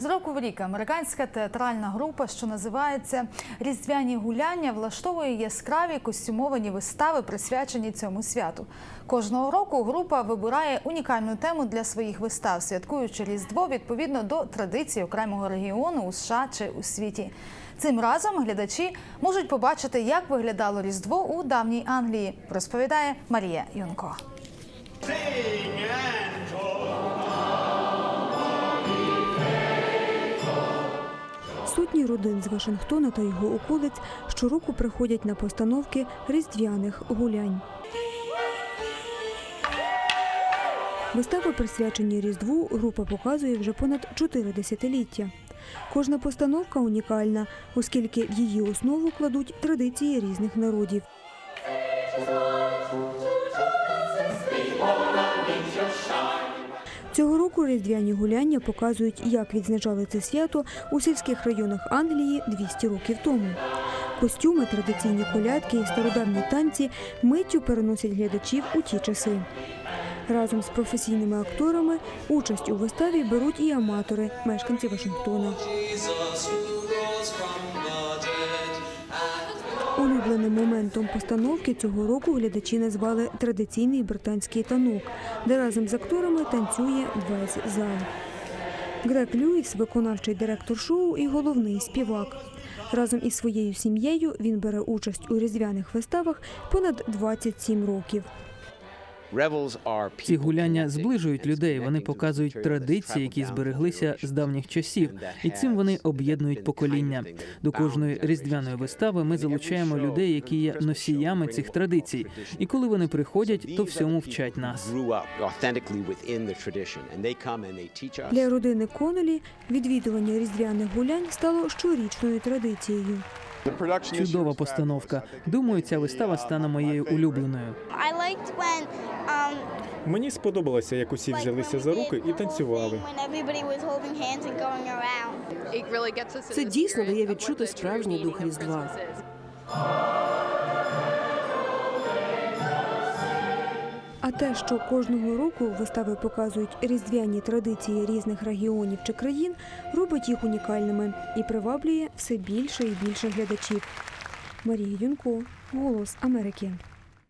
З року в рік американська театральна група, що називається Різдвяні гуляння, влаштовує яскраві костюмовані вистави, присвячені цьому святу. Кожного року група вибирає унікальну тему для своїх вистав, святкуючи Різдво відповідно до традицій окремого регіону у США чи у світі. Цим разом глядачі можуть побачити, як виглядало Різдво у давній Англії, розповідає Марія Юнко. Сотні родин з Вашингтона та його околиць щороку приходять на постановки різдвяних гулянь. Вистави, присвячені Різдву, група показує вже понад чотири десятиліття. Кожна постановка унікальна, оскільки в її основу кладуть традиції різних народів. Цього року різдвяні гуляння показують, як відзначали це свято у сільських районах Англії 200 років тому. Костюми, традиційні колядки і стародавні танці миттю переносять глядачів у ті часи. Разом з професійними акторами участь у виставі беруть і аматори, мешканці Вашингтона. Улюбленим моментом постановки цього року глядачі назвали традиційний британський танок, де разом з акторами танцює весь зал. Грег Льюіс, виконавчий директор шоу і головний співак. Разом із своєю сім'єю він бере участь у різдвяних виставах понад 27 років. Ці гуляння зближують людей. Вони показують традиції, які збереглися з давніх часів, і цим вони об'єднують покоління. До кожної різдвяної вистави ми залучаємо людей, які є носіями цих традицій. І коли вони приходять, то всьому вчать нас. Для родини Конолі відвідування різдвяних гулянь стало щорічною традицією. Чудова постановка. Думаю, ця вистава стане моєю улюбленою. Um, Мені сподобалося, як усі взялися за руки і танцювали. Це дійсно дає відчути справжній дух Різдва. Те, що кожного року вистави показують різдвяні традиції різних регіонів чи країн, робить їх унікальними і приваблює все більше і більше глядачів. Марія Юнко, Голос Америки.